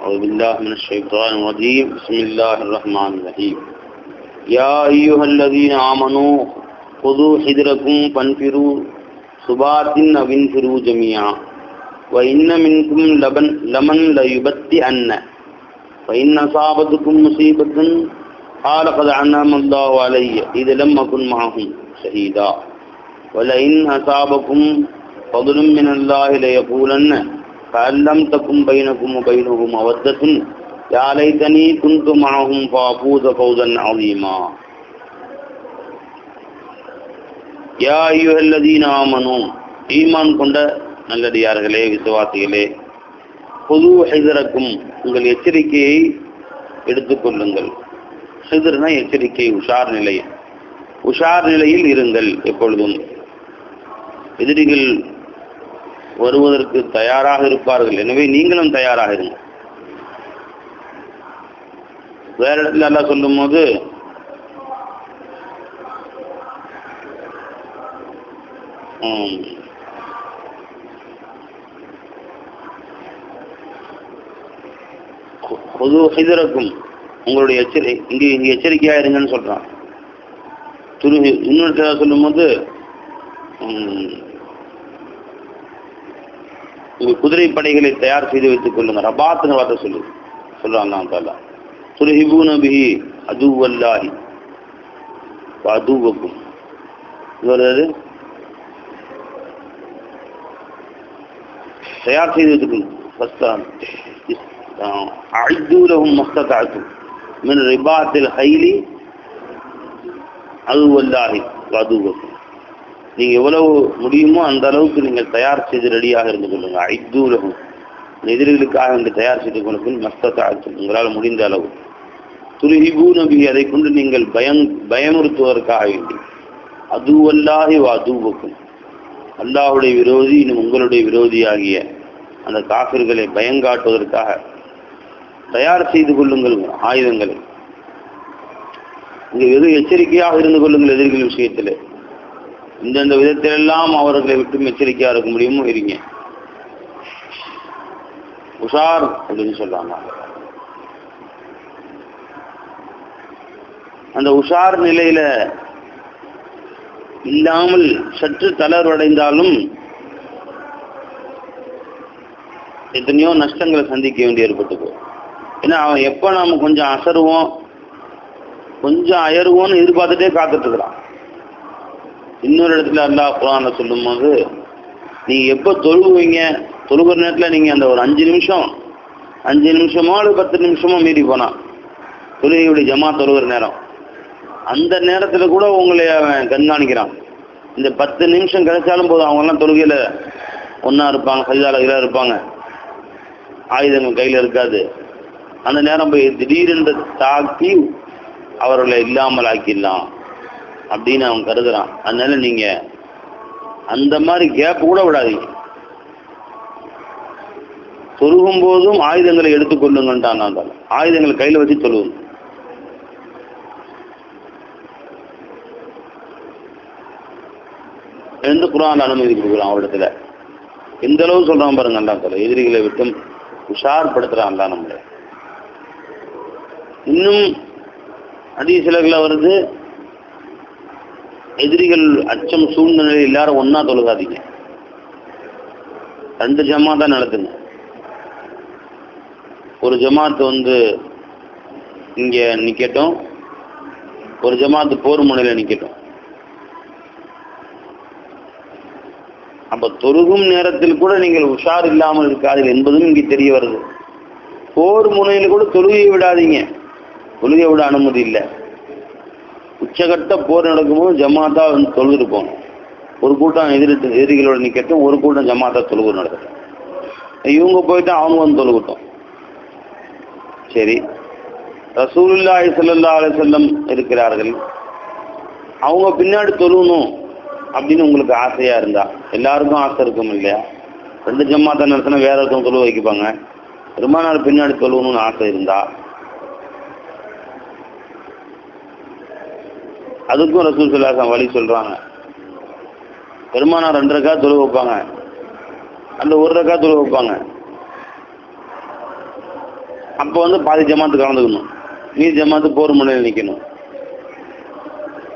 أعوذ بالله من الشيطان الرجيم. بسم الله الرحمن الرحيم. يا أيها الذين آمنوا خذوا حذركم فانفروا ثبات أو انفروا جميعا. وإن منكم لبن لمن ليبتئن. فإن أصابتكم مصيبة قال قد أنعم الله علي. إذ لم أكن معهم شهيدا. ولئن أصابكم فضل من الله ليقولن. فأن لم تكن بينكم وبينه مودة يا ليتني كنت معهم فأفوز فوزا عظيما யா ஐயுஹல்லதீன ஆமனு ஈமான் கொண்ட நல்லடியார்களே விசுவாசிகளே பொது ஹைதரக்கும் உங்கள் எச்சரிக்கையை எடுத்துக்கொள்ளுங்கள் ஹைதர்னா எச்சரிக்கை உஷார் நிலை உஷார் நிலையில் இருங்கள் எப்பொழுதும் எதிரிகள் வருவதற்கு தயாராக இருப்பார்கள். எனவே நீங்களும் தயாராக இருங்க வேற இடத்துல எல்லாம் சொல்லும் போது பொது ஹைதரக்கும் உங்களுடைய எச்சரி இங்கே இங்கே எச்சரிக்கையாக இருங்கன்னு சொல்றான். துரு இன்னொரு சொல்லும்போது இது குதிரை படைகளை தயார் செய்து வைத்துக் கொள்ளுங்க ரபாத்துங்க வார்த்தை சொல்லு சொல்றாங்க நான் தாலா நபி அது அதுவல்லாஹி. அதுவக்கும் இது தயார் செய்து வைத்துக்கணும் அழித்து லகும் மஸ்தாத்து மின் ரிபாத்தில் ஹைலி அது அதுவல்லாஹி அதுவக்கும் நீங்கள் எவ்வளவு முடியுமோ அந்த அளவுக்கு நீங்கள் தயார் செய்து ரெடியாக இருந்து கொள்ளுங்க. ஐத்தூலகம் எதிரிகளுக்காக என்று தயார் செய்து கொள்ளுங்கள். மஸ்தத்தை உங்களால் முடிந்த அளவு. துருஹிபு நபி அதை கொண்டு நீங்கள் பயம் பயமுறுத்துவதற்காக வேண்டி. அதுவல்லாஹி அதுவுக்கும் அல்லாஹுடைய விரோதி இன்னும் உங்களுடைய விரோதியாகிய அந்த காப்பிர்களை பயங்காட்டுவதற்காக தயார் செய்து கொள்ளுங்கள். ஆயுதங்களை. இங்கே வெறும் எச்சரிக்கையாக இருந்து கொள்ளுங்கள் எதிரிகள் விஷயத்தில். இந்தந்த விதத்திலெல்லாம் அவர்களை விட்டு எச்சரிக்கையாக இருக்க முடியுமோ இருங்க. உஷார் அப்படின்னு சொல்றாங்க. அந்த உஷார் நிலையில இல்லாமல் சற்று தளர்வடைந்தாலும் எத்தனையோ நஷ்டங்களை சந்திக்க வேண்டி ஏற்பட்டுக்கு ஏன்னா அவன் எப்போ நாம கொஞ்சம் அசருவோம் கொஞ்சம் அயருவோம்னு எதிர்பார்த்துட்டே காத்துட்டு இருக்கிறான். இன்னொரு இடத்துல அல்லாஹ் குரான சொல்லும் போது நீங்க எப்போ தொழுகுவீங்க தொழுகிற நேரத்தில் நீங்க அந்த ஒரு அஞ்சு நிமிஷம் அஞ்சு நிமிஷமோ அல்லது பத்து நிமிஷமோ மீறி போனான் தொழுகையுடைய ஜமா தொழுகிற நேரம். அந்த நேரத்தில் கூட உங்களை அவன் கண்காணிக்கிறான். இந்த பத்து நிமிஷம் கிடைச்சாலும் போதும் அவங்கெல்லாம் தொழுகையில் ஒன்றா இருப்பாங்க சைதால இருப்பாங்க. ஆயுதங்கள் கையில் இருக்காது. அந்த நேரம் போய் திடீரென்று தாக்கி அவர்களை இல்லாமல் ஆக்கிடலாம் அப்படின்னு அவன் கருதுறான். அதனால நீங்க அந்த மாதிரி கேப் கூட விடாதீங்க. சொருகும் போதும் ஆயுதங்களை எடுத்துக்கொள்ளுங்கன்றான் நான் ஆயுதங்களை கையில் வச்சு சொல்லுவோம். எந்த குரான் அனுமதி கொடுக்குறான் அவரிடத்துல எந்த அளவு சொல்றான் பாருங்க அல்லா தலை எதிரிகளை விட்டும் உஷார்படுத்துறான் தான் நம்மளை. இன்னும் அதிக அதிசலங்கள வருது. எதிரிகள் அச்சம் சூழ்நிலை எல்லாரும் ஒன்னா தொழுகாதீங்க. ரெண்டு ஜமா தான் நடத்துங்க ஒரு ஜமாத்து வந்து இங்க நிக்கட்டும். ஒரு ஜமாத்து போர் முனையில நிக்கட்டும். அப்ப தொழுகும் நேரத்தில் கூட நீங்கள் உஷார் இல்லாமல் இருக்காதீர்கள் என்பதும் இங்கே தெரிய வருது. போர் முனையில் கூட தொழுகையை விடாதீங்க. தொழுகை விட அனுமதி இல்லை. உச்சகட்ட போர் நடக்கும்போது ஜமாத்தா வந்து தொழுது போகணும். ஒரு கூட்டம் எதிரி எதிரிகளோட நிற்கட்டும் ஒரு கூட்டம் ஜமாத்தா தொழுகு நடக்கட்டும் இவங்க போயிட்டா அவங்க வந்து தொழுகட்டும். சரி. ரசூலுல்லா ஸல்லல்லாஹு அலிசல்லம் இருக்கிறார்கள். அவங்க பின்னாடி தொழுகணும் அப்படின்னு உங்களுக்கு ஆசையா இருந்தா எல்லாருக்கும் ஆசை இருக்கும் இல்லையா? ரெண்டு ஜமாத்தா நடத்தினா வேற ஒருத்தவங்க தொழுவ வைக்குப்பாங்க பெருமானார் பின்னாடி தொழுவணும்னு ஆசை இருந்தா அதுக்கும் ரசூல் சொல்லாசம் வழி சொல்றாங்க. பெருமானார் ரெண்டு ரக்கா தொழுவ வைப்பாங்க. அந்த ஒரு ரக்கா தொழு வைப்பாங்க. அப்போ வந்து பாதி ஜமாத்து கலந்துக்கணும். மீதி ஜமாத்து போர் முனையில் நிற்கணும்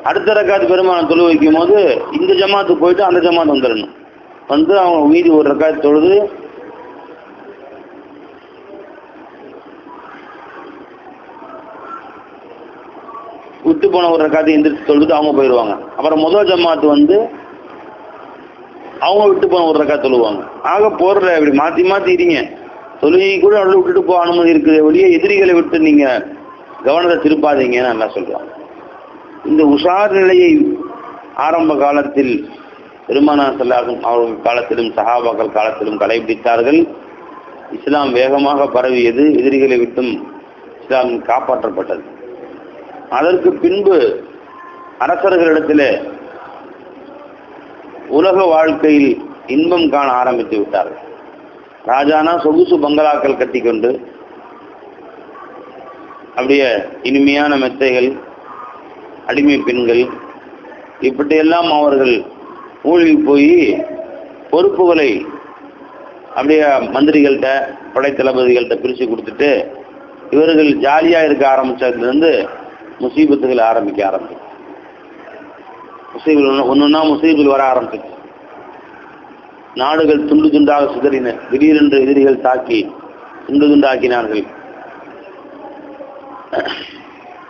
அடுத்த ரக்காத்து பெருமானம் தொழு வைக்கும் போது இந்த ஜமாத்து போயிட்டு அந்த ஜமாத்து வந்துடணும். வந்து அவங்க மீதி ஒரு ரக்காத்து தொழுது விட்டு போன ஒரு ரக்காத்து எந்திரிச்சு சொல்லிட்டு அவங்க போயிடுவாங்க அப்புறம் முதல் ஜமாத்து வந்து அவங்க விட்டு போன ஒரு ரக்கா சொல்லுவாங்க ஆக போடுற இப்படி மாற்றி மாற்றி இருங்க. தொழுகை கூட அவ்வளோ விட்டுட்டு போக அனுமதி இருக்குது. வெளியே எதிரிகளை விட்டு நீங்கள் கவனத்தை திருப்பாதீங்கன்னு நல்லா சொல்றாங்க இந்த உஷார் நிலையை ஆரம்ப காலத்தில் பெருமானா செல்லாகும் அவர்கள் காலத்திலும் சஹாபாக்கள் காலத்திலும் கடைபிடித்தார்கள். இஸ்லாம் வேகமாக பரவியது. எதிரிகளை விட்டும் இஸ்லாம் காப்பாற்றப்பட்டது. அதற்கு பின்பு அரசர்களிடத்திலே உலக வாழ்க்கையில் இன்பம் காண ஆரம்பித்து விட்டார்கள். ராஜானா சொகுசு பங்களாக்கள் கட்டிக்கொண்டு அப்படியே இனிமையான மெத்தைகள் அடிமை பெண்கள் இப்படியெல்லாம் அவர்கள் மூழ்கி போய் பொறுப்புகளை அப்படியே மந்திரிகள்கிட்ட படைத்தளபதிகள்கிட்ட பிரித்து கொடுத்துட்டு இவர்கள் ஜாலியாக இருக்க ஆரம்பித்ததுலேருந்து முசீபத்துகள் ஆரம்பிக்க ஆரம்பிச்சு முசீபில் ஒன்றுன்னா முசீபில் வர ஆரம்பிச்சு நாடுகள் துண்டு துண்டாக சிதறின. திடீரென்று எதிரிகள் தாக்கி துண்டு துண்டாக்கினார்கள்.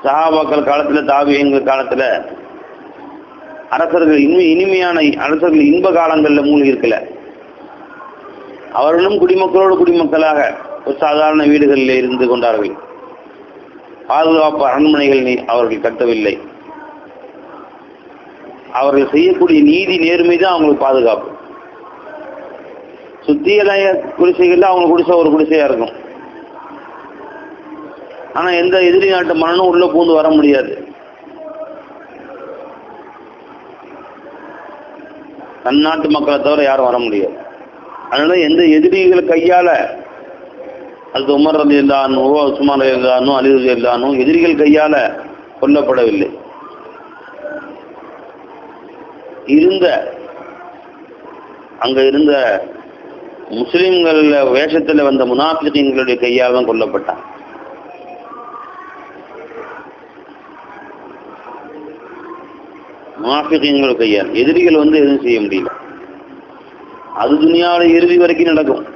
சஹாபாக்கள் காலத்துல தாவியங்கள் காலத்துல அரசர்கள் இனிமை இனிமையான அரசர்கள் இன்ப காலங்களில் மூழ்கி இருக்கல. அவர்களும் குடிமக்களோடு குடிமக்களாக ஒரு சாதாரண வீடுகளில் இருந்து கொண்டார்கள். பாதுகாப்பு அரண்மனைகள் நீ- அவர்கள் கட்டவில்லை. அவர்கள் செய்யக்கூடிய நீதி நேர்மை தான் அவங்களுக்கு பாதுகாப்பு. சுத்தியலய குடிசைகள் அவங்க குடிசை ஒரு குடிசையா இருக்கும். ஆனா எந்த எதிரி நாட்டு மனனும் உள்ள பூந்து வர முடியாது. நன்னாட்டு மக்களை தவிர யாரும் வர முடியாது. அதனால எந்த எதிரிகள் கையால அது உமர் ரதி இல்லானோ உஸ்மான் அலி இல்லானோ அலி இல்லானோ எதிரிகள் கையால கொல்லப்படவில்லை. இருந்த அங்க இருந்த முஸ்லீம்கள் வேஷத்துல வந்த முனாஃபிகளுடைய கையால் தான் கொல்லப்பட்டான். முனாஃபிகளுடைய கையால். எதிரிகள் வந்து எதுவும் செய்ய முடியல. அது துனியாவில் இறுதி வரைக்கும் நடக்கும்.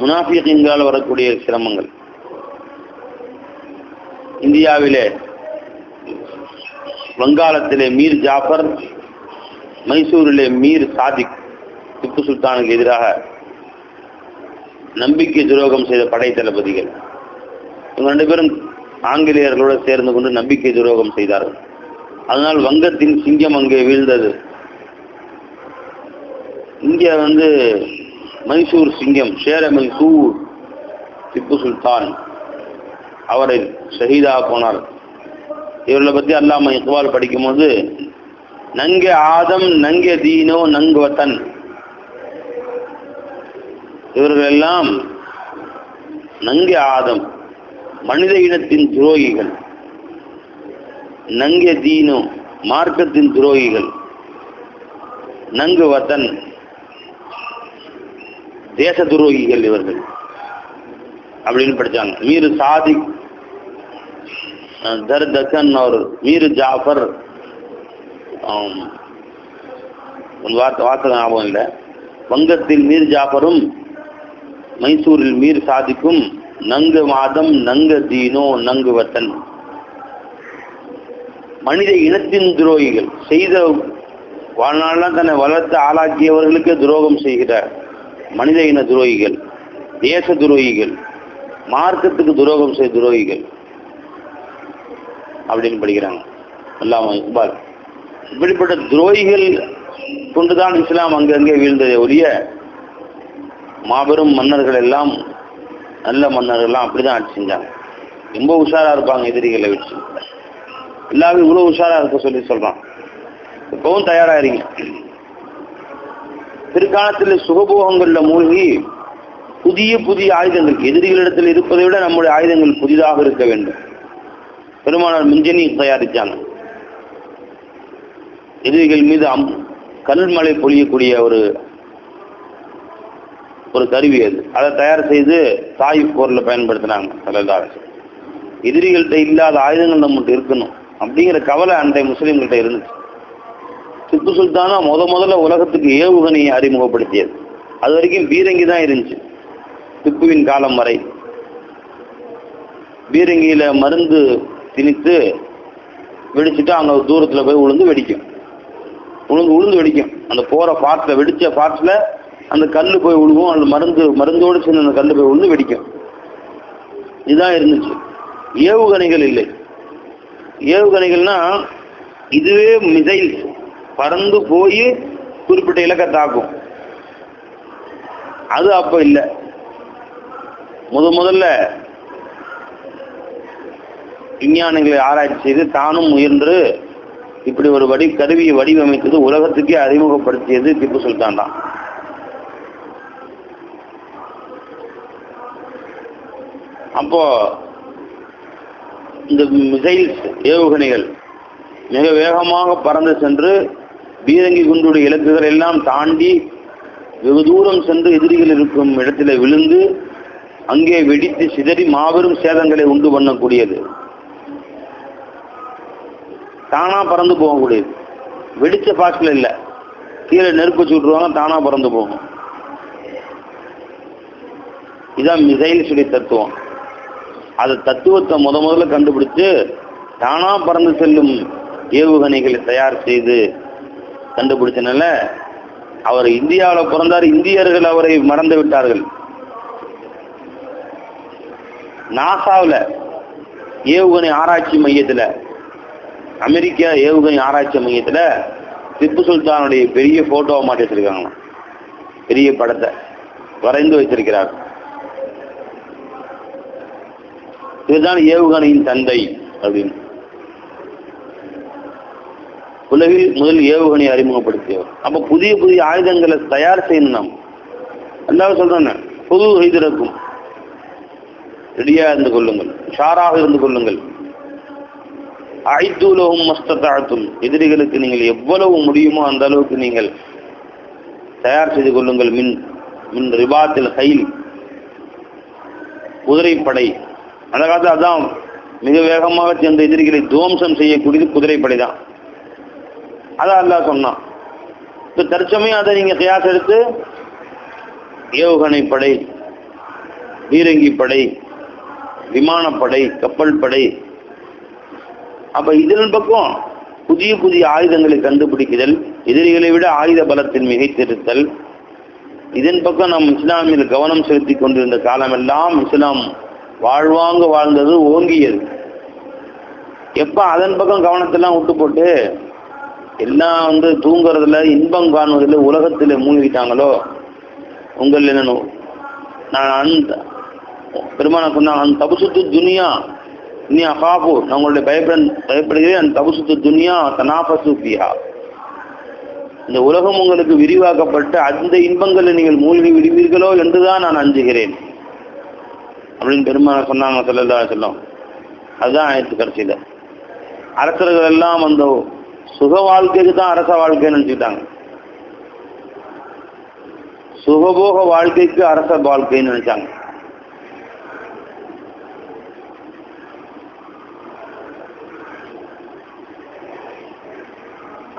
முனாஃபிகங்களால் வரக்கூடிய சிரமங்கள். இந்தியாவிலே வங்காளத்திலே மீர் ஜாஃபர் மைசூரிலே மீர் சாதிக் திப்பு சுல்தானுக்கு எதிராக நம்பிக்கை துரோகம் செய்த படை தளபதிகள். இவங்க ரெண்டு பேரும் ஆங்கிலேயர்களோடு சேர்ந்து கொண்டு நம்பிக்கை துரோகம் செய்தார்கள். அதனால் வங்கத்தின் சிங்கம் அங்கே வீழ்ந்தது. இங்கே வந்து மைசூர் சிங்கம் சேர மைசூர் திப்பு சுல்தான் அவரை ஷஹீதாக போனார் இவர்களை பற்றி அல்லாம இக்பால் படிக்கும்போது நங்க ஆதம் நங்க தீனோ நங்கு வத்தன். இவர்கள் எல்லாம் நங்க ஆதம் மனித இனத்தின் துரோகிகள். நங்க தீனோ மார்க்கத்தின் துரோகிகள். நங்கு வத்தன். தேச துரோகிகள் இவர்கள். அப்படின்னு படித்தாங்க மீர் சாதி தர் தக்கன் அவர் மீர் ஜாஃபர். ஒரு வார்த்தை வார்த்தை ஞாபகம் இல்லை. வங்கத்தில் மீர் ஜாஃபரும் மைசூரில் மீர் சாதிக்கும் நங்கு மாதம் நங்கு தீனோ நங்கு வத்தன். மனித இனத்தின் துரோகிகள். செய்த வாழ்நாளெல்லாம் தன்னை வளர்த்து ஆளாக்கியவர்களுக்கு துரோகம் செய்கிறார். மனித இன துரோகிகள் தேச துரோகிகள் மார்க்கத்துக்கு துரோகம் செய்த துரோகிகள். அப்படின்னு படிக்கிறாங்க. அல்லாம இக்பால். இப்படிப்பட்ட துரோகிகள் கொண்டுதான் இஸ்லாம் அங்கங்கே வீழ்ந்ததை ஒழிய மாபெரும் மன்னர்கள் எல்லாம் நல்ல மன்னர்கள் எல்லாம் அப்படிதான் ஆட்சி செஞ்சாங்க. ரொம்ப உஷாரா இருப்பாங்க எதிரிகளை வச்சு. எல்லாரும் இவ்வளோ உஷாரா இருக்க சொல்லி சொல்றான். இப்பவும் தயாராகிறீங்க பிற்காலத்தில் சுகபோகங்கள்ல மூழ்கி புதிய புதிய ஆயுதங்கள் எதிரிகளிடத்தில் இருப்பதை விட நம்முடைய ஆயுதங்கள் புதிதாக இருக்க வேண்டும். பெருமானார் மிஞ்சனி தயாரிச்சாங்க. எதிரிகள் மீது அம் கல்மழை பொழியக்கூடிய ஒரு ஒரு கருவி அது. அதை தயார் செய்து தாயிப் போரில் பயன்படுத்தினாங்க சல்லல்லாஹு எதிரிகள்கிட்ட இல்லாத ஆயுதங்கள் நம்மகிட்ட இருக்கணும். அப்படிங்கிற கவலை அன்றைய முஸ்லீம்கிட்ட இருந்துச்சு. திப்பு சுல்தானா முத முதல்ல உலகத்துக்கு ஏவுகணையை அறிமுகப்படுத்தியது. அது வரைக்கும் பீரங்கி தான் இருந்துச்சு. திப்புவின் காலம் வரை. பீரங்கியில் மருந்து திணித்து வெடிச்சுட்டு அங்கே தூரத்தில் போய் உளுந்து வெடிக்கும். உளுந்து உளுந்து வெடிக்கும். அந்த போகிற பாட்டில் வெடித்த பாட்டில் அந்த கல் போய் விழுவும் அந்த மருந்து மருந்தோடு சேர்ந்து அந்த கல் போய் விழுந்து வெடிக்கும். இதுதான் இருந்துச்சு. ஏவுகணைகள் இல்லை. ஏவுகணைகள்னா இதுவே மிசைல்ஸ் பறந்து போய் குறிப்பிட்ட இலக்கை தாக்கும். அது அப்ப இல்லை. முத முதல்ல விஞ்ஞானிகளை ஆராய்ச்சி செய்து தானும் முயன்று இப்படி ஒரு வடி கருவியை வடிவமைத்தது உலகத்துக்கே அறிமுகப்படுத்தியது திப்பு சுல்தான் தான். அப்போ இந்த மிசைல்ஸ் ஏவுகணைகள் மிக வேகமாக பறந்து சென்று பீரங்கி குண்டுடைய இலக்குகள் எல்லாம் தாண்டி வெகு தூரம் சென்று எதிரிகள் இருக்கும் இடத்துல விழுந்து அங்கே வெடித்து சிதறி மாபெரும் சேதங்களை உண்டு பண்ணக்கூடியது. தானா பறந்து போகக்கூடியது. வெடிச்ச பாஸ்டில் இல்லை. கீழே நெருப்பு சுட்டுருவாங்க தானா பறந்து போகும். இதான் மிசைல்ஸுடைய தத்துவம். அது தத்துவத்தை முத முதல்ல கண்டுபிடிச்சு தானா பறந்து செல்லும் ஏவுகணைகளை தயார் செய்து கண்டுபிடிச்சனால அவர் இந்தியாவில் பிறந்தார் இந்தியர்கள் அவரை மறந்து விட்டார்கள். நாசாவில் ஏவுகணை ஆராய்ச்சி மையத்தில் அமெரிக்கா ஏவுகணை ஆராய்ச்சி மையத்தில் திப்பு சுல்தானுடைய பெரிய போட்டோவை மாட்டி வச்சிருக்காங்க பெரிய படத்தை வரைந்து வைத்திருக்கிறார். இதுதான் ஏவுகணையின் தந்தை அப்படின்னு. உலகில் முதல் ஏவுகணை அறிமுகப்படுத்தியவர். அப்ப புதிய புதிய ஆயுதங்களை தயார் செய்யணும் நாம். சொல்றேன் புது செய்திருக்கும் ரெடியா இருந்து கொள்ளுங்கள். ஷாராக இருந்து கொள்ளுங்கள். ஐத்தூலவும் மஸ்தத்தாழ்த்தும் எதிரிகளுக்கு நீங்கள் எவ்வளவு முடியுமோ அந்த அளவுக்கு நீங்கள் தயார் செய்து கொள்ளுங்கள். மின் மின் ரிபாத்தில் கையில் குதிரைப்படை அந்த காலத்தில் அதான் மிக வேகமாக சென்ற எதிரிகளை துவம்சம் செய்யக்கூடியது குதிரைப்படை தான் அதான் அல்லாஹ் சொன்னான். இப்போ தற்சமயம் அதை நீங்கள் கியாஸ் எடுத்து ஏவுகணை படை பீரங்கி படை விமானப்படை கப்பல் படை. அப்போ இதன் பக்கம் புதிய புதிய ஆயுதங்களை கண்டுபிடிக்குதல் எதிரிகளை விட ஆயுத பலத்தின் மிகைத்திருத்தல் இதன் பக்கம் நம் இஸ்லாமில் கவனம் செலுத்தி கொண்டிருந்த காலமெல்லாம் இஸ்லாம் வாழ்வாங்க வாழ்ந்தது ஓங்கியது. எப்போ அதன் பக்கம் கவனத்தெல்லாம் விட்டு போட்டு எல்லாம் வந்து தூங்குறதுல இன்பம் காணுவதில் உலகத்தில் மூழ்கிட்டாங்களோ? உங்கள் என்னன்னு நான் அந்த பெருமான சொன்னால் அந்த தபசுத்து துனியா நீ அகாபு. நான் உங்களுடைய பயப்பட பயப்படுகிறேன். அந்த தபசுத்து துனியா தனாபசுபியா இந்த உலகம் உங்களுக்கு விரிவாக்கப்பட்டு அந்த இன்பங்களில் நீங்கள் மூழ்கி விடுவீர்களோ என்றுதான் நான் அஞ்சுகிறேன். அப்படின்னு பெருமான சொன்னாங்க சொல்லலாம் சொல்லும் அதுதான் ஆயிரத்து கடைசியில். அரசர்கள் எல்லாம் அந்த சுக வாழ்க்கைக்கு தான் அரச வாழ்க்கைன்னு நினச்சிக்கிட்டாங்க. சுகபோக வாழ்க்கைக்கு அரச வாழ்க்கைன்னு நினைச்சாங்க.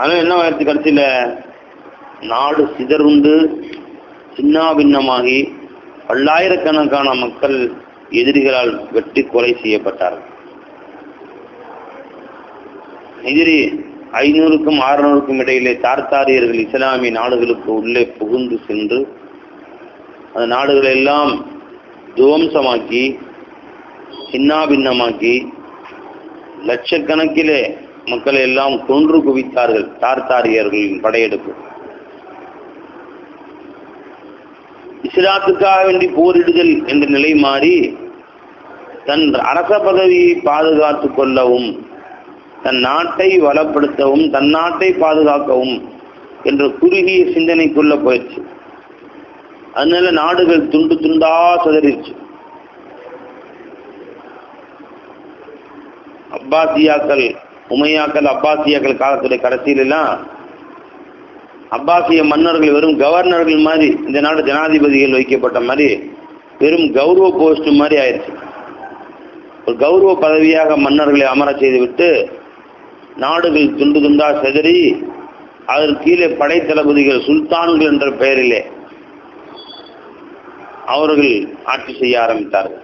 ஆனால் என்ன ஆயிரத்தி கடைசியில்? நாடு சிதறுண்டு சின்னாபின்னமாகி பல்லாயிரக்கணக்கான மக்கள் எதிரிகளால் வெட்டி கொலை செய்யப்பட்டார்கள். எதிரி ஐநூறுக்கும் அறுநூறுக்கும் இடையிலே தார்த்தாரியர்கள் இஸ்லாமிய நாடுகளுக்கு உள்ளே புகுந்து சென்று அந்த நாடுகளை எல்லாம் துவம்சமாக்கி சின்னாபின்னமாக்கி லட்சக்கணக்கிலே மக்களை எல்லாம் கொன்று குவித்தார்கள் தார்த்தாரியர்களின் படையெடுப்பு. இஸ்லாத்துக்காக வேண்டி போரிடுதல் என்ற நிலை மாறி தன் அரச பதவியை பாதுகாத்துக் கொள்ளவும் தன் நாட்டை வளப்படுத்தவும் தன் நாட்டை பாதுகாக்கவும் என்ற குறுகிய சிந்தனைக்குள்ள போயிடுச்சு. அதனால நாடுகள் துண்டு துண்டா சதறிச்சு அப்பாசியாக்கள் உமையாக்கள் அப்பாசியாக்கள் காலத்துடைய கடைசியில எல்லாம் அப்பாசிய மன்னர்கள் வெறும் கவர்னர்கள் மாதிரி இந்த நாடு ஜனாதிபதிகள் வைக்கப்பட்ட மாதிரி வெறும் கௌரவ போஸ்ட் மாதிரி ஆயிடுச்சு. ஒரு கௌரவ பதவியாக மன்னர்களை அமர செய்துவிட்டு நாடுகள் துண்டு துண்டா செதறி அதற்கு கீழே படைத்தளபதிகள் சுல்தான்கள் என்ற பெயரிலே அவர்கள் ஆட்சி செய்ய ஆரம்பித்தார்கள்.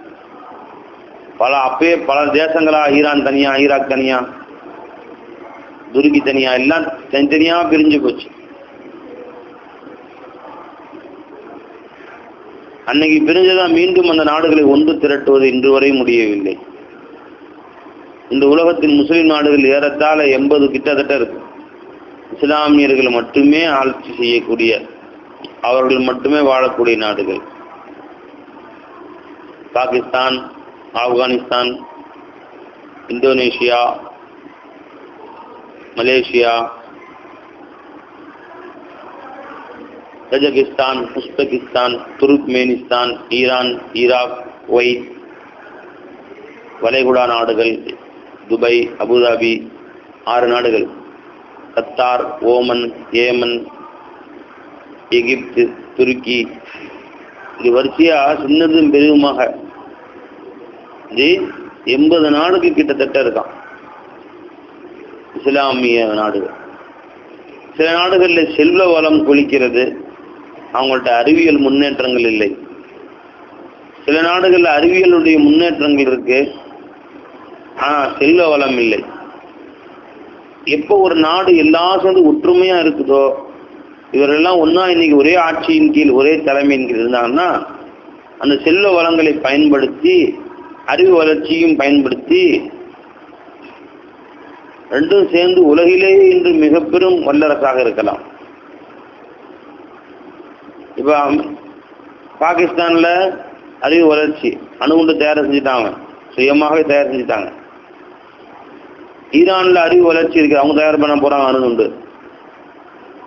பல அப்பயே பல தேசங்களா ஈரான் தனியா ஈராக் தனியா துருக்கி தனியா எல்லாம் தனித்தனியா பிரிஞ்சு போச்சு. அன்னைக்கு பிரிஞ்சதான் மீண்டும் அந்த நாடுகளை ஒன்று திரட்டுவது இன்று வரை முடியவில்லை. இந்த உலகத்தின் முஸ்லீம் நாடுகள் ஏறத்தாழ எண்பது கிட்டத்தட்ட இருக்கு. இஸ்லாமியர்கள் மட்டுமே ஆட்சி செய்யக்கூடிய அவர்கள் மட்டுமே வாழக்கூடிய நாடுகள். Pakistan Afghanistan Indonesia Malaysia Kazakhstan Uzbekistan Turkmenistan Iran Iraq Y வளைகுடா நாடுகள் துபை அபுதாபி ஆறு நாடுகள். கத்தார் ஓமன் ஏமன் எகிப்து துருக்கி. இது வரிசையாக சின்னதும் பெரிதுமாக. இது எண்பது நாடுக்கு கிட்டத்தட்ட இருக்கான். இஸ்லாமிய நாடுகள். சில நாடுகளில் செல்வ வளம் கொளிக்கிறது. அவங்கள்ட்ட அறிவியல் முன்னேற்றங்கள் இல்லை. சில நாடுகளில் அறிவியலுடைய முன்னேற்றங்கள் இருக்குது செல்வ வளம் இல்லை. எப்போ ஒரு நாடு எல்லா சேர்ந்து ஒற்றுமையா இருக்குதோ இவரெல்லாம் ஒன்றா இன்னைக்கு ஒரே ஆட்சியின் கீழ் ஒரே தலைமையின் கீழ் இருந்தாங்கன்னா அந்த செல்வ வளங்களை பயன்படுத்தி அறிவு வளர்ச்சியும் பயன்படுத்தி ரெண்டும் சேர்ந்து உலகிலேயே இன்று மிக பெரும் வல்லரசாக இருக்கலாம். இப்போ பாகிஸ்தான்ல அறிவு வளர்ச்சி அணுகுண்டு தயார் செஞ்சுட்டாங்க. சுயமாகவே தயார் செஞ்சுட்டாங்க. ஈரான்ல அறிவு வளர்ச்சி இருக்கு. அவங்க தயார் பண்ண போறாங்க அணுகுண்டு.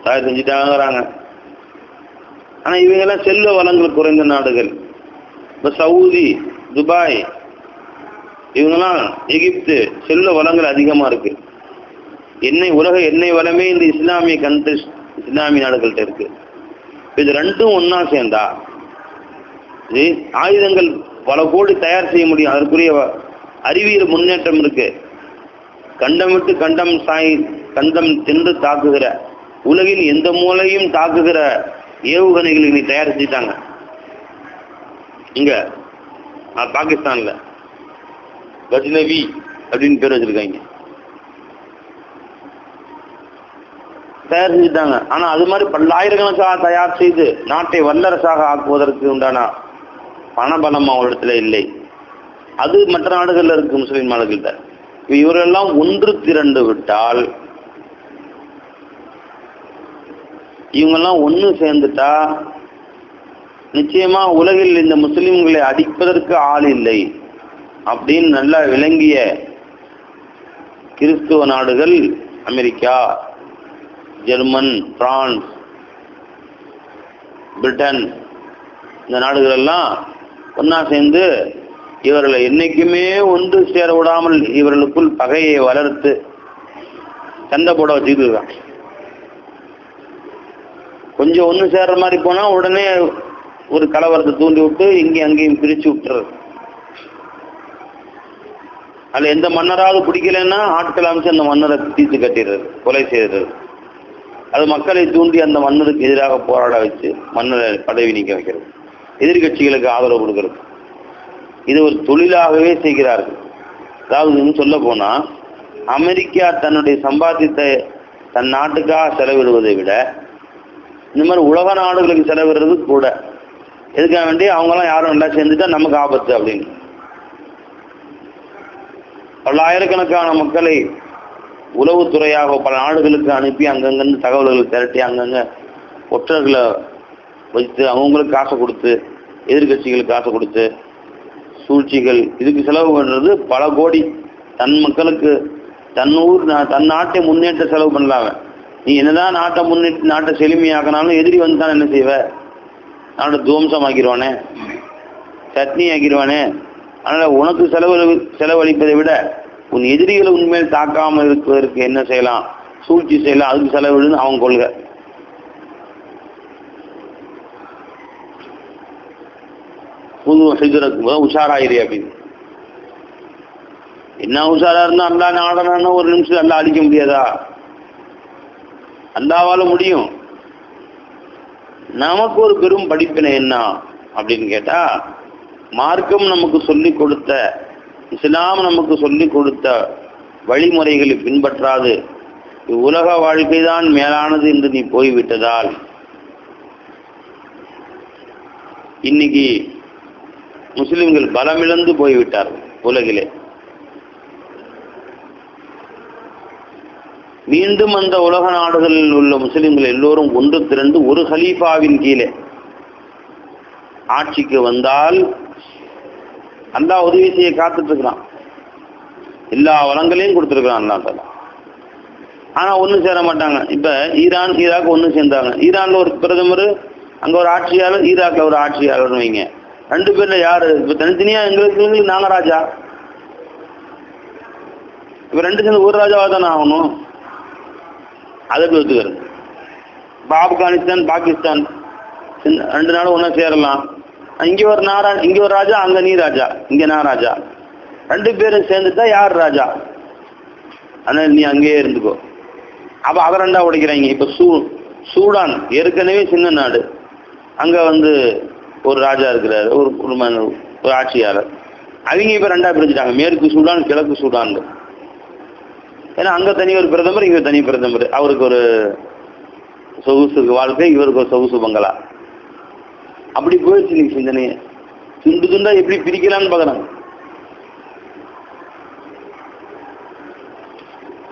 தயார் செஞ்சுட்டாங்கிறாங்க. ஆனா இவங்கெல்லாம் செல்வ வளங்கள் குறைந்த நாடுகள். இப்ப சவுதி துபாய் இவங்கெல்லாம் எகிப்து செல்வ வளங்கள் அதிகமா இருக்கு. எண்ணெய் உலக எண்ணெய் வளமே இந்த இஸ்லாமிய கண்ட்ரிஸ் இஸ்லாமிய நாடுகள்கிட்ட இருக்கு. இது ரெண்டும் ஒன்னா சேர்ந்தா இது ஆயுதங்கள் பல கோடி தயார் செய்ய முடியும். அதற்குரிய அறிவியல் முன்னேற்றம் இருக்குது கண்டம் விட்டு கண்டம் சாய் கண்டம் தின்று தாக்குகிற. உலகின் எந்த மூலையும் தாக்குகிற ஏவுகணைகளை நீ தயார் செஞ்சிட்டாங்க இங்க பாகிஸ்தான்ல. கஜ்னவி அப்படின்னு பேர் வச்சிருக்காங்க. தயார் செஞ்சுட்டாங்க. ஆனா அது மாதிரி பல்லாயிரக்கணக்காக தயார் செய்து நாட்டை வல்லரசாக ஆக்குவதற்கு உண்டான பணபலம் அவரிடத்துல இல்லை. அது மற்ற நாடுகள்ல இருக்கு முஸ்லீம் நாடுகள்கிட்ட இவரெல்லாம் ஒன்று திரண்டு விட்டால் இவங்கெல்லாம் ஒன்று சேர்ந்துட்டா நிச்சயமா உலகில் இந்த முஸ்லிம்களை அடிப்பதற்கு ஆள் இல்லை அப்படின்னு நல்லா விளங்கிய கிறிஸ்துவ நாடுகள் அமெரிக்கா ஜெர்மன் பிரான்ஸ் பிரிட்டன் இந்த நாடுகள் எல்லாம் ஒன்னா சேர்ந்து இவர்களை என்னைக்குமே ஒன்று சேர விடாமல் இவர்களுக்குள் பகையை வளர்த்து சண்டை போட வச்சுக்கிட்டு கொஞ்சம் ஒன்று சேர்ற மாதிரி போனா உடனே ஒரு கலவரத்தை தூண்டி விட்டு இங்கேயும் அங்கேயும் பிரிச்சு விட்டுறது. அதுல எந்த மன்னராவது பிடிக்கலைன்னா ஆட்கள் அமைச்சு அந்த மன்னரை தீர்த்து கட்டிடுறது கொலை செய்கிறது அது மக்களை தூண்டி அந்த மன்னருக்கு எதிராக போராட வச்சு மன்னரை பதவி நீக்க வைக்கிறது. எதிர்கட்சிகளுக்கு ஆதரவு கொடுக்கிறது. இது ஒரு தொழிலாகவே செய்கிறார்கள். அதாவது இன்னும் சொல்ல போனால் அமெரிக்கா தன்னுடைய சம்பாத்தியத்தை தன் நாட்டுக்காக செலவிடுவதை விட இந்த மாதிரி உலக நாடுகளுக்கு செலவிடுறது கூட. எதுக்காக வேண்டி அவங்கெல்லாம் யாரும் நல்லா சேர்ந்துட்டா நமக்கு ஆபத்து அப்படின்னு. பல்லாயிரக்கணக்கான மக்களை உளவுத்துறையாக பல நாடுகளுக்கு அனுப்பி அங்கங்கிருந்து தகவல்களை திரட்டி அங்கங்கே ஒற்றர்களை வைத்து அவங்களுக்கு காசை கொடுத்து எதிர்கட்சிகளுக்கு காசை கொடுத்து சூழ்ச்சிகள். இதுக்கு செலவு பண்ணுறது பல கோடி. தன் மக்களுக்கு தன் ஊர் தன் நாட்டை முன்னேற்ற செலவு பண்ணலாம நீ என்னதான் நாட்டை முன்னேற்ற நாட்டை செழுமையாக்கினாலும் எதிரி வந்துதான் என்ன செய்வ? நாட்டை துவம்சமாக்கிடுவானே சட்னி ஆக்கிடுவானே அதனால் உனக்கு செலவு செலவழிப்பதை விட உன் எதிரிகளை உண்மையில் தாக்காமல் இருப்பதற்கு என்ன செய்யலாம்? சூழ்ச்சி செய்யலாம். அதுக்கு செலவிடுன்னு அவன் கொள்கை. புது ஹிஜரத்துக்கு உஷாராயிரு அப்படின்னு. என்ன உஷாரா இருந்தா அல்லா நாடனா ஒரு நிமிஷம் அல்லா அழிக்க முடியாதா? அல்லாவால முடியும். நமக்கு ஒரு பெரும் படிப்பினை என்ன அப்படின்னு கேட்டா மார்க்கம் நமக்கு சொல்லி கொடுத்த இஸ்லாம் நமக்கு சொல்லி கொடுத்த வழிமுறைகளை பின்பற்றாது. உலக வாழ்க்கைதான் மேலானது என்று நீ போய்விட்டதால். இன்னைக்கு முஸ்லிம்கள் பலமிழந்து போய்விட்டார்கள் உலகிலே. மீண்டும் அந்த உலக நாடுகளில் உள்ள முஸ்லிம்கள் எல்லோரும் ஒன்று திரண்டு ஒரு ஹலீஃபாவின் கீழே ஆட்சிக்கு வந்தால் அல்லா உதவி செய்ய காத்துட்டு இருக்கிறான் எல்லா வளங்களையும் கொடுத்துருக்கிறான் அல்லா தலா ஆனா ஒன்றும் சேர மாட்டாங்க. இப்ப ஈரான் ஈராக் ஒன்று சேர்ந்தாங்க. ஈரான்ல ஒரு பிரதமர் அங்கே ஒரு ஆட்சியாளர் ஈராக்கில் ஒரு ஆட்சியாளர்னு வைங்க. ரெண்டு பேர்ல யாரு? இப்ப தனித்தனியா எங்களுக்கு நாங்க ராஜா இப்ப ரெண்டு சேர்ந்து ஒரு ராஜாவா தானே ஆகணும்? அதை எப்படி ஒத்துக்கிறது. இப்போ ஆப்கானிஸ்தான் பாகிஸ்தான். ரெண்டு நாளும் ஒன்றா சேரலாம். இங்க ஒரு நாரா இங்க ஒரு ராஜா அங்க நீ ராஜா இங்க நான் ராஜா. ரெண்டு பேரும் சேர்ந்துட்டா யார் ராஜா? அதனால நீ அங்கேயே இருந்துக்கோ. அப்ப அதை ரெண்டா உடைக்கிறாங்க. இப்ப சூ சூடான் ஏற்கனவே சின்ன நாடு. அங்க வந்து ஒரு ராஜா இருக்கிறாரு ஒரு ஒரு ஒரு ஆட்சியாளர். அவங்க இப்ப ரெண்டா பிரிஞ்சுட்டாங்க. மேற்கு சூடான் கிழக்கு சூடான். ஏன்னா அங்க தனி ஒரு பிரதமர் இங்கே தனி பிரதமர். அவருக்கு ஒரு சொகுசு வாழ்க்கை இவருக்கு ஒரு சொகுசு பங்களா. அப்படி போயிடுச்சு நீங்க சிந்தனையை துண்டு துண்டா எப்படி பிரிக்கலாம்னு பார்க்குறாங்க.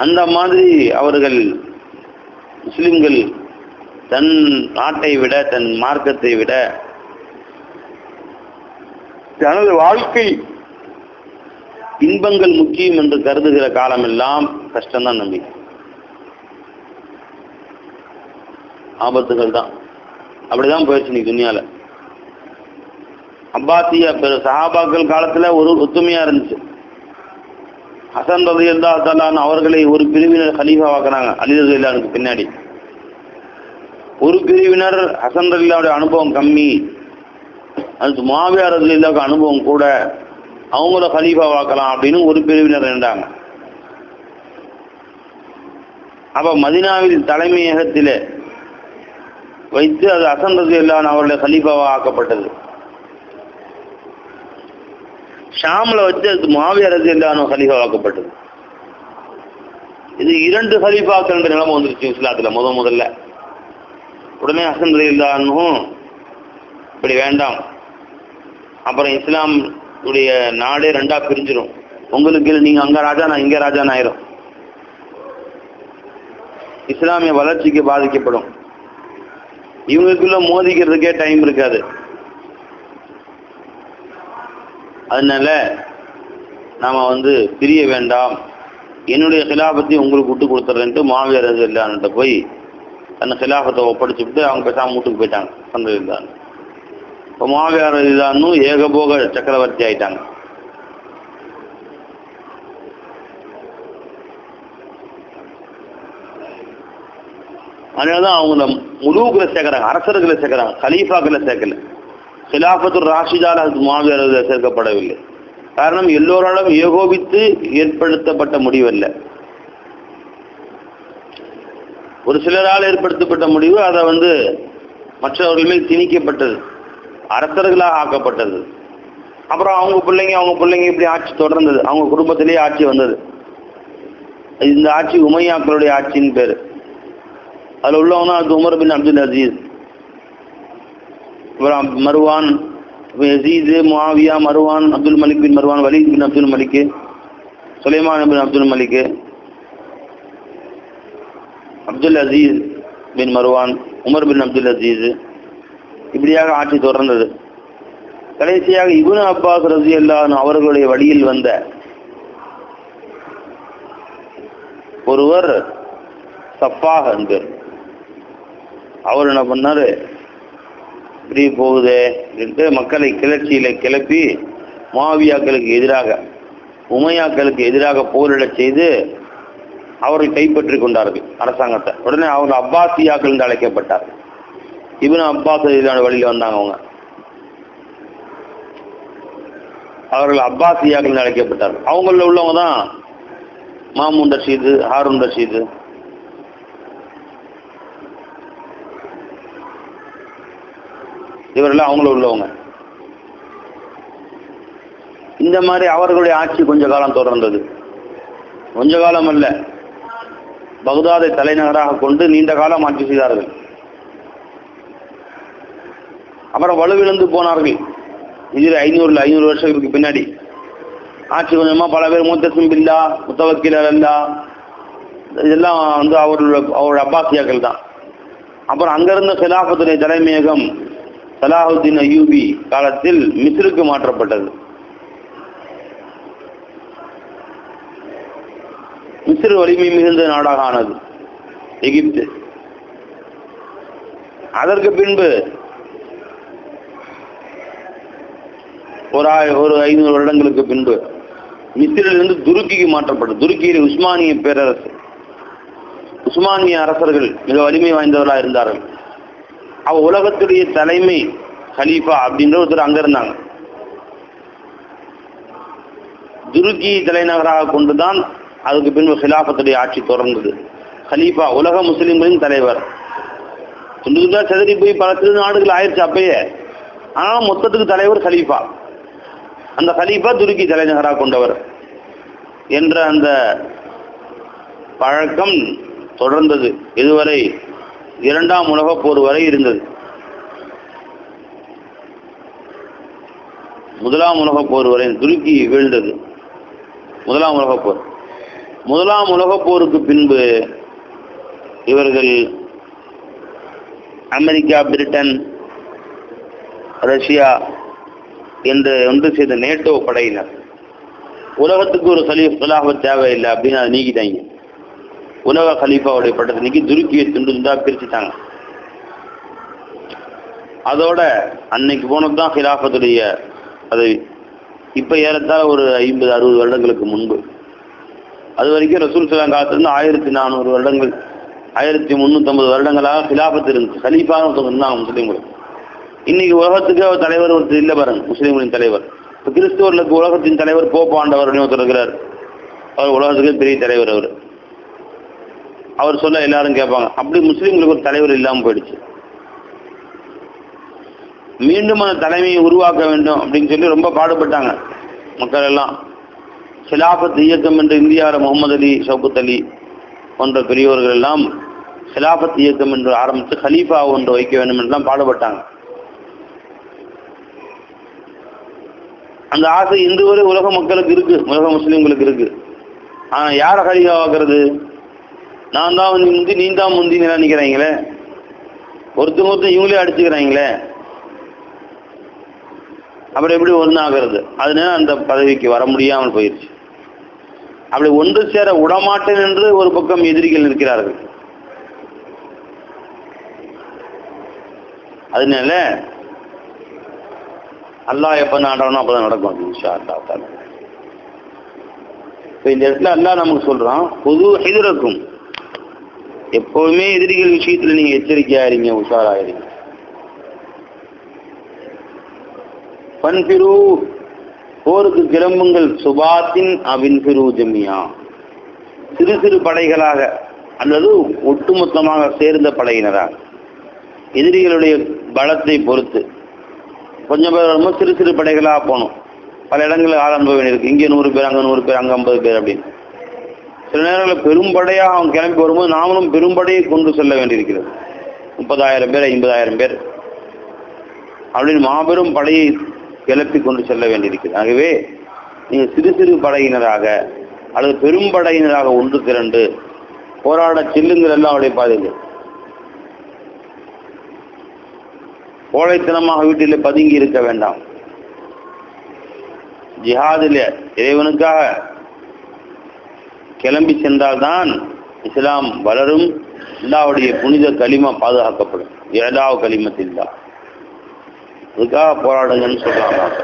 அந்த மாதிரி அவர்கள் முஸ்லிம்கள் தன் நாட்டை விட தன் மார்க்கத்தை விட தனது வாழ்க்கை இன்பங்கள் முக்கியம் என்று கருதுகிற காலமெல்லாம் கஷ்டம்தான் நம்பி ஆபத்துகள் தான். அப்படிதான் போயிடுச்சு நீ துணியால அப்பாத்திய பெரு சஹாபாக்கள் காலத்துல ஒரு ஒத்துமையா இருந்துச்சு. ஹசன் ரதி அல்லா தலான் அவர்களை ஒரு பிரிவினர் ஹலீஃபாவாக்குறாங்க அலி ரதி அல்லானுக்கு பின்னாடி. ஒரு பிரிவினர் ஹசன் ரலில்லாவுடைய அனுபவம் கம்மி. அது மாவியா ரதி அனுபவம் கூட அவங்கள ஹலீஃபாவாக்கலாம் அப்படின்னு ஒரு பிரிவினர் இருந்தாங்க. அப்ப மதினாவில் தலைமையகத்தில் வைத்து அது அசந்தது ரதி அவருடைய ஹலீஃபாவா ஆக்கப்பட்டது. ஷாம்ல வச்சு அது மாவியரசு ரதி அல்லானோ ஹலீஃபாவாக்கப்பட்டது இது இரண்டு ஹலீஃபாக்கள் நிலைமை வந்துருச்சு இஸ்லாத்தில் முத முதல்ல. உடனே அசந்தது ரதி இப்படி வேண்டாம். அப்புறம் இஸ்லாம் உடைய நாடே ரெண்டா பிரிஞ்சிடும் உங்களுக்கு நீங்க அங்க ராஜா நான் இங்க ராஜா ஆயிரும். இஸ்லாமிய வளர்ச்சிக்கு பாதிக்கப்படும். இவங்களுக்குள்ள மோதிக்கிறதுக்கே டைம் இருக்காது. அதனால நாம வந்து பிரிய வேண்டாம். என்னுடைய கிலாபத்தை உங்களுக்கு விட்டு கொடுத்துறேன்ட்டு மாவீரர் இல்லான்ட்டு போய் தன் கிலாபத்தை ஒப்படைச்சுட்டு அவங்க பேசாம வீட்டுக்கு போயிட்டாங்க. சந்தது உமாவியார் இப்போ ஏகபோக சக்கரவர்த்தி ஆயிட்டாங்க. அதனால தான் அவங்க முழுக்களை சேர்க்கறாங்க அரசர்களை சேர்க்கறாங்க கலீஃபாக்களை சேர்க்கல. சிலாபத்தூர் ராஷிதால் அது மாவியார் சேர்க்கப்படவில்லை. காரணம் எல்லோராலும் ஏகோபித்து ஏற்படுத்தப்பட்ட முடிவல்ல. ஒரு சிலரால் ஏற்படுத்தப்பட்ட முடிவு அதை வந்து மற்றவர்கள் மேல் திணிக்கப்பட்டது. அரசர்களாக ஆக்கப்பட்டது. அப்புறம் அவங்க பிள்ளைங்க அவங்க பிள்ளைங்க இப்படி ஆட்சி தொடர்ந்தது. அவங்க குடும்பத்திலேயே ஆட்சி வந்தது. இந்த ஆட்சி உமையாக்களுடைய ஆட்சின்னு பேர். அதில் உள்ளவனா அது உமர் பின் அப்துல் அசீஸ். அப்புறம் Marwan Yazid Muawiya Marwan Abdul Malik bin Marwan Walid bin Abdul Malik Sulaiman bin Abdul Malik Abdul Aziz bin Marwan Umar bin Abdul Aziz இப்படியாக ஆட்சி தொடர்ந்தது. கடைசியாக இப்னு அப்பாஸ் ரசி அவர்களுடைய வழியில் வந்த ஒருவர் சஃபாஹ் என்பர் அவர் என்ன பண்ணாரு? இப்படி போகுதே அப்படின்ட்டு மக்களை கிளர்ச்சியில் கிளப்பி மாவியாக்களுக்கு எதிராக உமையாக்களுக்கு எதிராக போரிடச் செய்து அவரை கைப்பற்றி கொண்டார்கள் அரசாங்கத்தை. உடனே அவர் அப்பாசியாக்கள் என்று அழைக்கப்பட்டார் இவனு அப்பாஸ் இதான வழியில் வந்தாங்க அவங்க. அவர்கள் அப்பாசியாக்கள் அழைக்கப்பட்டார் அவங்களில் உள்ளவங்க தான் மாமூன் ரஷீது ஹாரூன் ரஷீது. இவரெல்லாம் அவங்கள உள்ளவங்க. இந்த மாதிரி அவர்களுடைய ஆட்சி கொஞ்ச காலம் தொடர்ந்தது. கொஞ்ச காலம் அல்ல. பகுதாதை தலைநகராக கொண்டு நீண்ட காலம் ஆட்சி செய்தார்கள். அப்புறம் வலுவிழந்து போனார்கள். இதில் ஐநூறுல ஐநூறு வருஷங்களுக்கு பின்னாடி. ஆட்சி கொஞ்சமாக பல பேர் மூத்தசும் பில்லா முத்தவக்கீலர் அல்லா இதெல்லாம் வந்து அவரோட அவரோட அப்பாசியாக்கள் தான். அப்புறம் அங்கிருந்த சிலாபத்துடைய தலைமையகம் சலாஹுத்தீன் அயூபி காலத்தில் மிஸ்ருக்கு மாற்றப்பட்டது. மிஸ்ர் வலிமை மிகுந்த நாடாக ஆனது. எகிப்து. அதற்கு பின்பு ஒரு ஆய் ஒரு ஐநூறு வருடங்களுக்கு பின்பு மித்திரிலிருந்து துருக்கிக்கு மாற்றப்பட்டது. துருக்கியில் உஸ்மானிய பேரரசு. உஸ்மானிய அரசர்கள் மிக வலிமை வாய்ந்தவர்களாக இருந்தார்கள். அவ உலகத்துடைய தலைமை ஹலீஃபா அப்படின்ற ஒருத்தர் அங்க இருந்தாங்க. துருக்கி தலைநகராக கொண்டுதான் அதுக்கு பின்பு ஹிலாஃபத்துடைய ஆட்சி தொடர்ந்தது. ஹலீஃபா உலக முஸ்லிம்களின் தலைவர். துண்டு துண்டா செதறி போய் பல நாடுகள் ஆயிடுச்சு அப்பயே. ஆனால் மொத்தத்துக்கு தலைவர் ஹலீஃபா. அந்த ஹலீஃபா துருக்கி தலைநகராக கொண்டவர். என்ற அந்த பழக்கம் தொடர்ந்தது. இதுவரை இரண்டாம் உலகப் போர் வரை இருந்தது. முதலாம் உலகப் போர் வரை துருக்கி வீழ்ந்தது. முதலாம் உலகப் போர். முதலாம் உலகப் போருக்கு பின்பு இவர்கள் அமெரிக்கா பிரிட்டன் ரஷ்யா என்று ஒன்று செய்த நேட்டோ படையினர். உலகத்துக்கு ஒரு சலீஃப் கலாபத் தேவையில்லை அப்படின்னு அதை நீக்கிட்டாங்க. உலக கலீஃபாவுடைய பட்டத்தை நீக்கி துருக்கியை துண்டு துண்டா பிரிச்சுட்டாங்க. அதோட அன்னைக்கு போனது தான் ஹிலாஃபத்துடைய பதவி இப்போ ஏறத்தாழ ஒரு ஐம்பது அறுபது வருடங்களுக்கு முன்பு. அது வரைக்கும் ரசூல் சலாம் காலத்துலேருந்து ஆயிரத்தி நானூறு வருடங்கள் ஆயிரத்தி முந்நூற்றம்பது வருடங்களாக ஹிலாஃபத்து இருந்துச்சு கலீஃபான்னு ஒருத்தவங்க இருந்தாங்க முஸ்லீம்களுக்கு இன்னைக்கு உலகத்துக்கு அவர் தலைவர் ஒருத்தர் இல்லை பாருங்க முஸ்லீம்களின் தலைவர். இப்போ கிறிஸ்துவர்களுக்கு உலகத்தின் தலைவர் போப் ஒருத்தர் இருக்கிறார். அவர் உலகத்துக்கு பெரிய தலைவர் அவர். அவர் சொல்ல எல்லாரும் கேட்பாங்க அப்படி முஸ்லீம்களுக்கு ஒரு தலைவர் இல்லாமல் போயிடுச்சு. மீண்டும் அந்த தலைமையை உருவாக்க வேண்டும் அப்படின்னு சொல்லி ரொம்ப பாடுபட்டாங்க மக்கள் எல்லாம். சிலாபத் இயக்கம் என்று இந்தியாவில் முகமது அலி ஷவுகத் அலி போன்ற பெரியவர்கள் எல்லாம் சிலாபத் இயக்கம் என்று ஆரம்பித்து ஹலீஃபா ஒன்று வைக்க வேண்டும் என்றெல்லாம் பாடுபட்டாங்க. அந்த ஆசை இன்று வரை உலக மக்களுக்கு இருக்கு உலக முஸ்லீம்களுக்கு இருக்கு. ஆனால் யாரை ஹரிகா ஆக்குறது நான் தான் வந்து முந்தி நீ தான் முந்தி நினைக்கிறாங்களே ஒருத்தங்க ஒருத்தர் இவங்களே அடிச்சுக்கிறாங்களே. அப்புறம் எப்படி ஒன்றாகிறது அதனால அந்த பதவிக்கு வர முடியாமல் போயிடுச்சு அப்படி ஒன்று சேர விடமாட்டேன் என்று ஒரு பக்கம் எதிரிகள் நிற்கிறார்கள். அதனால அல்லாஹ் எப்ப நாடணும் அப்பதான் நடக்கும் அது இன்ஷா அல்லா தாலா. இப்போ இந்த இடத்துல அல்லாஹ் நமக்கு சொல்றான் பொது எதிர்க்கும் எப்பவுமே எதிரிகள் விஷயத்துல நீங்க எச்சரிக்கையா இருங்க உஷாராயிருங்க. பன்பிரு போருக்கு கிளம்புங்கள் சுபாத்தின் அவின்பிரு ஜமியா சிறு சிறு படைகளாக அல்லது ஒட்டுமொத்தமாக சேர்ந்த படையினராக. எதிரிகளுடைய பலத்தை பொறுத்து. கொஞ்சம் பேர் வரும்போது சிறு சிறு படைகளாக போகணும். பல இடங்களில் ஆள் அனுபவம் இருக்குது இங்கே நூறு பேர் அங்கே நூறு பேர் அங்கே ஐம்பது பேர் அப்படின்னு. சில நேரங்களில் பெரும்படையாக அவன் கிளம்பி வரும்போது நாமளும் பெரும்படையை கொண்டு செல்ல வேண்டியிருக்கிறது. முப்பதாயிரம் பேர் ஐம்பதாயிரம் பேர். அப்படின்னு மாபெரும் படையை கிளப்பி கொண்டு செல்ல வேண்டியிருக்கிறது. ஆகவே நீங்கள் சிறு சிறு படையினராக அல்லது பெரும்படையினராக ஒன்று திரண்டு போராட செல்லுங்கள் எல்லாம் அவருடைய பாதுகாப்பு கோழைத்தனமாக வீட்டில் பதுங்கி இருக்க வேண்டாம். ஜிஹாதில் இறைவனுக்காக கிளம்பி சென்றால்தான் இஸ்லாம் வளரும். அல்லாவுடைய புனித களிமா பாதுகாக்கப்படும். ஏழாவது தான் அதுக்காக போராடுங்கன்னு சொல்றாங்க.